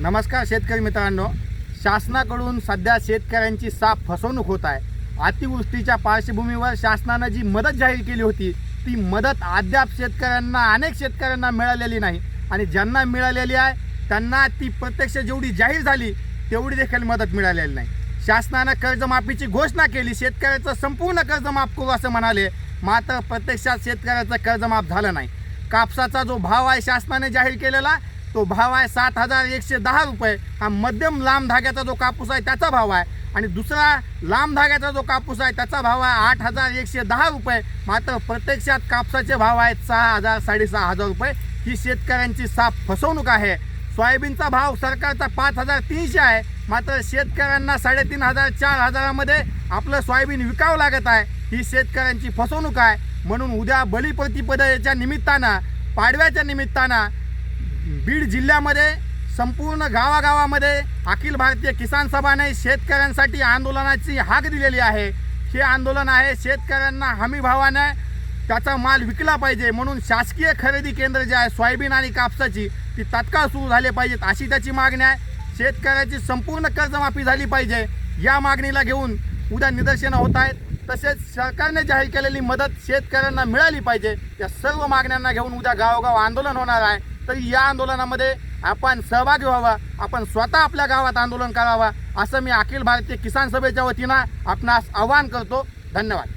नमस्कार शेतकरी मित्रांनो. शासनाकडून सध्या शेतकऱ्यांची साफ फसवणूक होत आहे. अतिवृष्टीच्या पार्श्वभूमीवर शासनानं जी मदत जाहीर केली होती ती मदत अद्याप शेतकऱ्यांना अनेक शेतकऱ्यांना मिळालेली नाही. आणि ज्यांना मिळालेली आहे त्यांना ती प्रत्यक्ष जेवढी जाहीर झाली तेवढी देखील मदत मिळालेली नाही. शासनानं कर्जमाफीची घोषणा केली शेतकऱ्याचं संपूर्ण कर्जमाफ करू असं म्हणाले मात्र प्रत्यक्षात शेतकऱ्याचं कर्जमाफ झालं नाही. कापसाचा जो भाव आहे शासनाने जाहीर केलेला तो भाव आहे सात हजार एकशे दहा रुपये. हा मध्यम लांब धाग्याचा जो कापूस आहे त्याचा भाव आहे. आणि दुसरा लांब धाग्याचा जो कापूस आहे त्याचा भाव आहे आठ हजार एकशे दहा रुपये. मात्र प्रत्यक्षात कापसाचे भाव आहेत सहा हजार साडेसहा हजार रुपये. ही शेतकऱ्यांची साफ फसवणूक आहे. सोयाबीनचा भाव सरकारचा पाच हजार तीनशे आहे. मात्र शेतकऱ्यांना साडेतीन हजार चार हजारामध्ये आपलं सोयाबीन विकावं लागत आहे. ही शेतकऱ्यांची फसवणूक आहे. म्हणून उद्या बलिप्रतिपदेच्या निमित्तानं पाडव्याच्या निमित्तानं बीड जिल्ह्यामध्ये संपूर्ण गावागावामध्ये अखिल भारतीय किसान सभाने शेतकऱ्यांसाठी आंदोलनाची हाक दिलेली आहे. हे आंदोलन आहे शेतकऱ्यांना हमी भावाने त्याचा माल विकला पाहिजे म्हणून शासकीय खरेदी केंद्र जे आहे सोयाबीन आणि कापसाची ती तत्काळ सुरू झाले पाहिजेत अशी त्याची मागणी आहे. शेतकऱ्याची संपूर्ण कर्जमाफी झाली पाहिजे या मागणीला घेऊन उद्या निदर्शनं होत आहेत. तसेच सरकारने जाहीर केलेली मदत शेतकऱ्यांना मिळाली पाहिजे या सर्व मागण्यांना घेऊन उद्या गावोगाव आंदोलन होणार आहे. तर या आंदोलनामध्ये आपण सहभागी व्हावा. आपण स्वतः आपल्या गावात आंदोलन करावा असं मी अखिल भारतीय किसान सभेच्या वतीनं आपणास आवाहन करतो. धन्यवाद.